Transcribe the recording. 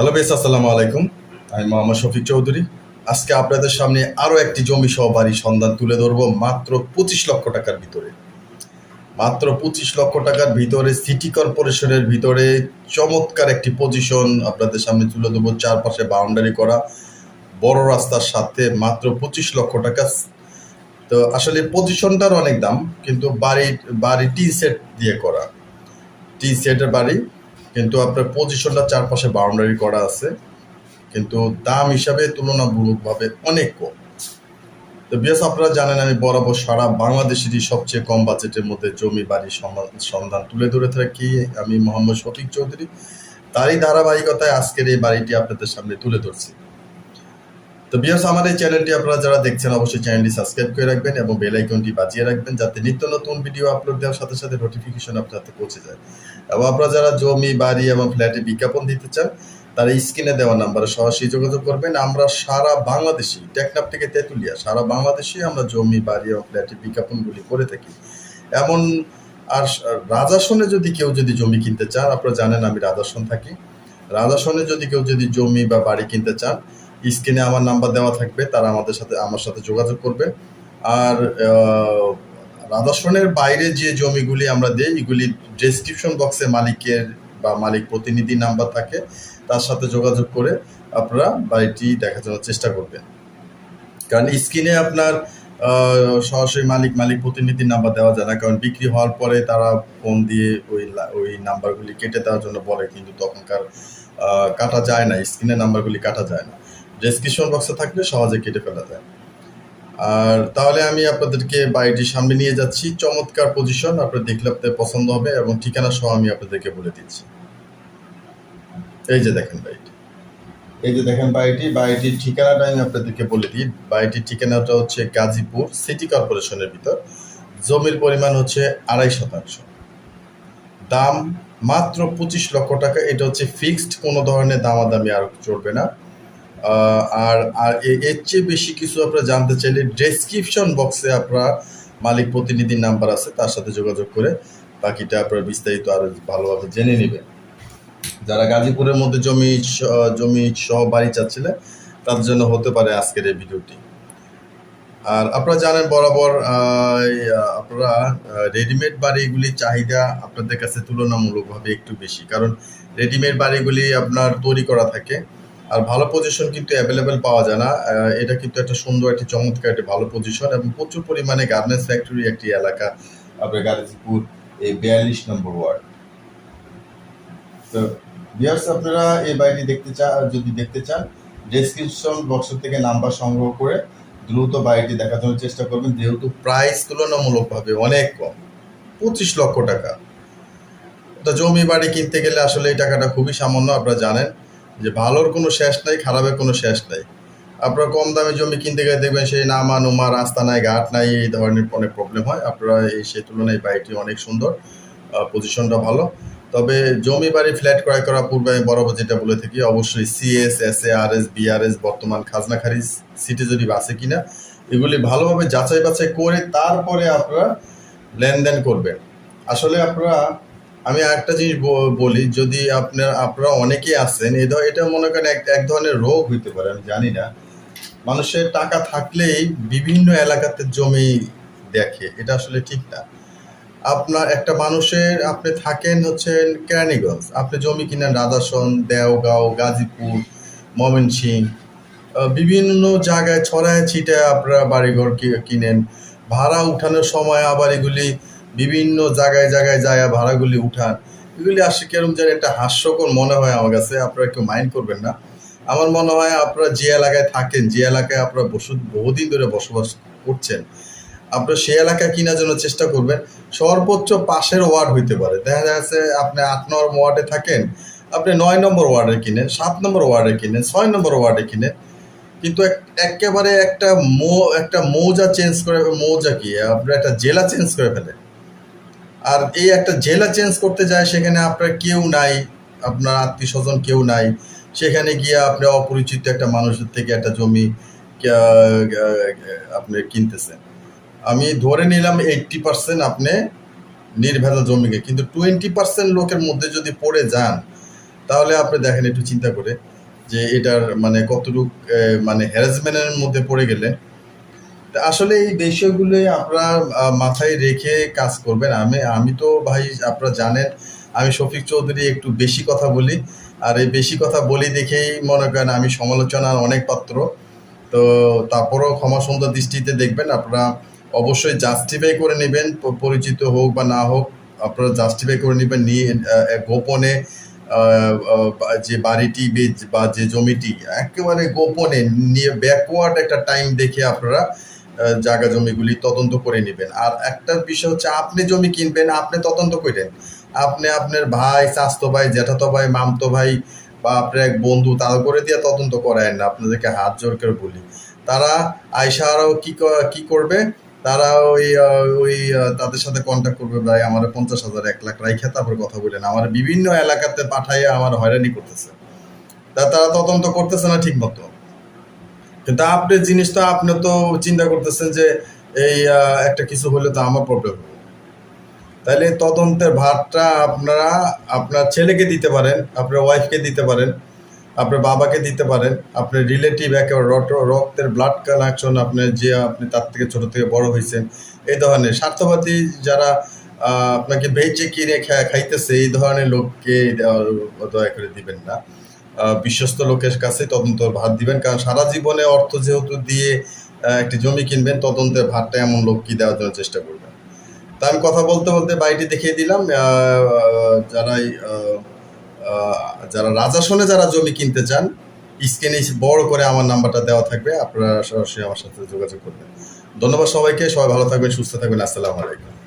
Hello base আসসালামু আলাইকুম। আমি মোহাম্মদ শফিক চৌধুরী। আজকে আপনাদের সামনে আরও একটি জমি সহ বাড়ির সন্ধান তুলে ধরবো মাত্র পঁচিশ লক্ষ টাকার ভিতরে। মাত্র পঁচিশ লক্ষ টাকার ভিতরে সিটি কর্পোরেশনের ভিতরে চমৎকার একটি পজিশন আপনাদের সামনে তুলে দেবো চারপাশে বাউন্ডারি করা। বড় রাস্তার সাথে মাত্র পঁচিশ লক্ষ টাকা। তো আসলে পজিশনটার অনেক দাম, কিন্তু বাড়ি বাড়ি টি সেট দিয়ে করা। টি সেটের বাড়ি কিন্তু আপনার পজিশনটা চারপাশে বাউন্ডারি করা আছে। কিন্তু দাম হিসাবে তুলনামূলকভাবে অনেক কম। তো বিএস আপনারা জানেন আমি বরাবর সারা বাংলাদেশেরই সবচেয়ে কম বাজেটের মধ্যে জমি সন্ধান- সন্ধান তুলে ধরে থাকি আমি মোহাম্মদ শফিক চৌধুরী। তারই ধারাবাহিকতায় আজকের এই বাড়িটি আপনাদের সামনে তুলে ধরছি। তো বিয়াস আমার এই চ্যানেলটি আপনারা যারা দেখছেন, অবশ্যই চ্যানেলটি সাবস্ক্রাইব করে রাখবেন এবং বেল আইকনটি বাজিয়ে রাখবেন যাতে নিত্য নতুন ভিডিও আপলোড দেওয়ার সাথে সাথে নোটিফিকেশন আপনার হাতে পৌঁছে যায়। এবং আপনারা যারা জমি, বাড়ি এবং ফ্ল্যাটে বিজ্ঞাপন দিতে চান, তারা স্ক্রিনে দেওয়া নাম্বারে সরাসরি যোগাযোগ করবেন। আমরা সারা বাংলাদেশি টেকনাপ থেকে তেঁতুলিয়া, সারা বাংলাদেশে আমরা জমি, বাড়ি এবং ফ্ল্যাটে বিজ্ঞাপনগুলি করে থাকি। এমন আর রাজাসনে যদি কেউ যদি জমি কিনতে চান, আপনারা জানেন আমি রাজাসন থাকি। রাজাসনে যদি কেউ যদি জমি বা বাড়ি কিনতে চান স্ক্রিনে আমার নাম্বার দেওয়া থাকবে তারা আমাদের সাথে আমার সাথে যোগাযোগ করবে। আর আহ, রাজাসনের বাইরে যে জমিগুলি আমরা দিই এগুলি ডেসক্রিপশন বক্সে মালিকের বা মালিক প্রতিনিধি নাম্বার থাকে তার সাথে যোগাযোগ করে আপনারা বাড়িটি দেখার জন্য চেষ্টা করবেন। কারণ স্ক্রিনে আপনার সরাসরি মালিক মালিক প্রতিনিধির নাম্বার দেওয়া যায় না কারণ বিক্রি হওয়ার পরে তারা ফোন দিয়ে ওই ওই নাম্বারগুলি কেটে দেওয়ার জন্য বলে কিন্তু তখনকার কাটা যায় না স্ক্রিনের নাম্বারগুলি কাটা যায় না। ডেসক্রিপশন বক্সে থাকলে সহজে কেটে ফেলা যায়। আর তাহলে আমি আপনাদেরকে বাড়িটির সামনে নিয়ে যাচ্ছি। চমৎকার পজিশন আপনার দেখলে আপনাদের পছন্দ হবে এবং ঠিকানা সহ আমি আপনাদেরকে বলে দিচ্ছি। এই যে দেখেন বাড়িটি। এই যে দেখেন বাড়িটি, বাড়িটির ঠিকানাটা আমি আপনাদেরকে বলে দিই। বাড়িটির ঠিকানাটা হচ্ছে গাজীপুর সিটি কর্পোরেশনের ভিতর। জমির পরিমাণ হচ্ছে আড়াই শতাংশ। দাম মাত্র পঁচিশ লক্ষ টাকা। এটা হচ্ছে ফিক্সড কোনো ধরনের দামাদামি আর চলবে না। আর আর এর চেয়ে বেশি কিছু আপনারা জানতে চাইলে ডেসক্রিপশন বক্সে আপনার মালিক প্রতিনিধির নাম্বার আছে, তার সাথে যোগাযোগ করে বাকিটা আপনারা বিস্তারিত আরও ভালোভাবে জেনে নেবেন। যারা গাজীপুরের মধ্যে জমি জমি সহ বাড়ি চাচ্ছিলেন তাদের জন্য হতে পারে আজকের এই ভিডিওটি। আর আপনারা জানেন বরাবর আপনারা রেডিমেড বাড়িগুলির চাহিদা আপনাদের কাছে তুলনামূলকভাবে একটু বেশি। কারণ রেডিমেড বাড়িগুলি আপনার তৈরি করা থাকে আর ভালো পজিশন কিন্তু অ্যাভেলেবেল পাওয়া যায় না। এটা কিন্তু একটা সুন্দর, একটি চমৎকার, একটি ভালো পজিশন এবং প্রচুর পরিমাণে গার্মেন্টস ফ্যাক্টরি একটি এলাকা। আপনার গাজীপুর, এই বিয়াল্লিশ নম্বর ওয়ার্ড তো ভিউয়ার্স আপনারা এই বাড়িটি দেখতে চান, যদি দেখতে চান ডেসক্রিপশন বক্স থেকে নাম্বার সংগ্রহ করে দ্রুত বাড়িটি দেখার জন্য চেষ্টা করবেন। যেহেতু প্রাইস তুলনামূলকভাবে অনেক কম, পঁচিশ লক্ষ টাকা। তো জমি বাড়ি কিনতে গেলে আসলে এই টাকাটা খুবই সামান্য, আপনারা জানেন। যে ভালোর কোনো শেষ নাই, খারাপের কোনো শেষ নাই। আপনারা কম দামে জমি কিনতে গেলে দেখবেন সেই নামা নুমা, রাস্তা নাই, ঘাট নাই, এই ধরনের অনেক প্রবলেম হয়। আপনারা এই সেই তুলনায় বাড়িটি অনেক সুন্দর পজিশনটা ভালো। তবে জমি বাড়ি ফ্ল্যাট ক্রয় করার পূর্বে আমি বরাবর যেটা বলে থাকি, অবশ্যই CS S A R S BRS বর্তমান খাজনা খারিজ সিটি যদি আছে কিনা, এগুলি ভালোভাবে যাচাই বাছাই করে তারপরে আপনারা লেনদেন করবেন। আসলে আপনারা আমি একটা জিনিস বলি, যদি আপনার, আপনারা অনেকেই আছেন, এই ধর, এটা মনে করেন এক এক ধরনের রোগ হইতে পারে, আমি জানি না। মানুষের টাকা থাকলেই বিভিন্ন এলাকাতে জমি দেখে, এটা আসলে ঠিক না। আপনার, একটা মানুষের, আপনি থাকেন হচ্ছেন কেরানীগঞ্জ, আপনি জমি কিনেন রাজাসন দেওগাঁও, গাজীপুর ময়মনসিং বিভিন্ন জায়গায় ছড়ায় ছিটায় আপনারা বাড়িঘর কিনেন। ভাড়া উঠানোর সময় আবার এগুলি বিভিন্ন জায়গায় জায়গায় যায় ভাড়াগুলি উঠান। এগুলি আসলে কেরম যেন একটা হাস্যকর মনে হয় আমার কাছে, আপনারা একটু মাইন্ড করবেন না। আমার মনে হয় আপনারা যে এলাকায় থাকেন, যে এলাকায় আপনারা বসু, বহুদিন ধরে বসবাস করছেন, আপনারা সেই এলাকায় কেনার জন্য চেষ্টা করবেন, সর্বোচ্চ পাশের ওয়ার্ড হইতে পারে। দেখা যাচ্ছে আপনি আট নম্বর ওয়ার্ডে থাকেন, আপনি নয় নম্বর ওয়ার্ডে কিনেন, সাত নম্বর ওয়ার্ডে কিনেন, ছয় নম্বর ওয়ার্ডে কিনেন। কিন্তু এক- একেবারে একটা মো, একটা মৌজা চেঞ্জ করে, মৌজা কি? আপনার একটা জেলা চেঞ্জ করে ফেলে আর এই একটা জেলা চেঞ্জ করতে যায়, সেখানে আপনার কেউ নাই, আপনার আত্মীয় স্বজন কেউ নাই। সেখানে গিয়ে আপনি অপরিচিত একটা মানুষের থেকে একটা জমি আপনি কিনতেছেন। আমি ধরে নিলাম এইটটি পার্সেন্ট আপনি নির্ভেজাল জমিকে, কিন্তু টোয়েন্টি পার্সেন্ট লোকের মধ্যে যদি পড়ে যান, তাহলে আপনি দেখেন একটু চিন্তা করে যে এটার মানে কতটুক মানে হ্যারাসমেন্টের মধ্যে পড়ে গেলে আসলে এই বিষয়গুলো আপনারা মাথায় রেখে কাজ করবেন। আমি আমি তো ভাই, আপনারা জানেন, আমি শফিক চৌধুরী একটু বেশি কথা বলি। আর এই বেশি কথা বলি দেখেই মনে করেন আমি সমালোচনার অনেক পাত্র। তো তারপরেও ক্ষমা সুন্দর দৃষ্টিতে দেখবেন, আপনারা অবশ্যই জাস্টিফাই করে নেবেন পরিচিত হোক বা না হোক, আপনারা জাস্টিফাই করে নেবেন নিয়ে গোপনে যে বাড়িটি বে- যে জমিটি, একেবারে গোপনে, নিয়ে ব্যাকওয়ার্ড একটা টাইম দেখে আপনারা জায়গা জমিগুলি তদন্ত করে নেবেন। আর একটা বিষয় হচ্ছে, আপনি জমি কিনবেন, আপনি তদন্ত করেন। আপনি আপনার ভাই চাস্তো ভাই, জ্যাঠাতো ভাই, মামতো ভাই বা আপনার এক বন্ধু, তার করে দিয়ে তদন্ত করায় না, আপনাদেরকে হাত জোর করে বলি। তারা আয়সা আরও কি ক- কি করবে? তারা ওই ওই তাদের সাথে কন্ট্যাক্ট করবে, ভাই, আমার পঞ্চাশ হাজার, এক লাখ, রাইখে তারপর কথা বলেন। আমার বিভিন্ন এলাকাতে পাঠাইয়া আমার হয়রানি করতেছে। তা তারা তদন্ত করতেছে না ঠিক মতো কিন্তু আপনি জিনিসটা আপনি তো চিন্তা করতেছেন যে এই একটা কিছু হলে তো আমার প্রবলেম তাহলে তদন্তের ভারটা আপনারা, আপনার ছেলেকে দিতে পারেন, আপনার ওয়াইফকে দিতে পারেন, আপনার বাবাকে দিতে পারেন, আপনার রিলেটিভ একেবারে রক্তের ব্লাড কানেকশন আপনি যে আপনি তার থেকে ছোট থেকে বড় হয়েছেন, এই ধরনের স্বার্থবাদী যারা আপনাকে বেচে কিনে খাইতেছে, এই ধরনের লোককে দয়া করে দিবেন না। বিশ্বস্ত লোকের কাছে তদন্তের ভার দিবেন। কারণ সারা জীবনে অর্থ যেহেতু দিয়ে একটি জমি কিনবেন তদন্তের ভারটা এমন লোককে দেওয়ার জন্য চেষ্টা করবেন? তা আমি কথা বলতে বলতে বাড়িটি দেখিয়ে দিলাম। আহ, যারা রাজাসনে যারা জমি কিনতে চান স্ক্রিনে বড় করে আমার নাম্বারটা দেওয়া থাকবে। আপনারা সরাসরি আমার সাথে যোগাযোগ করবেন। ধন্যবাদ সবাইকে। সবাই ভালো থাকবেন সুস্থ থাকবেন। আসসালামু আলাইকুম।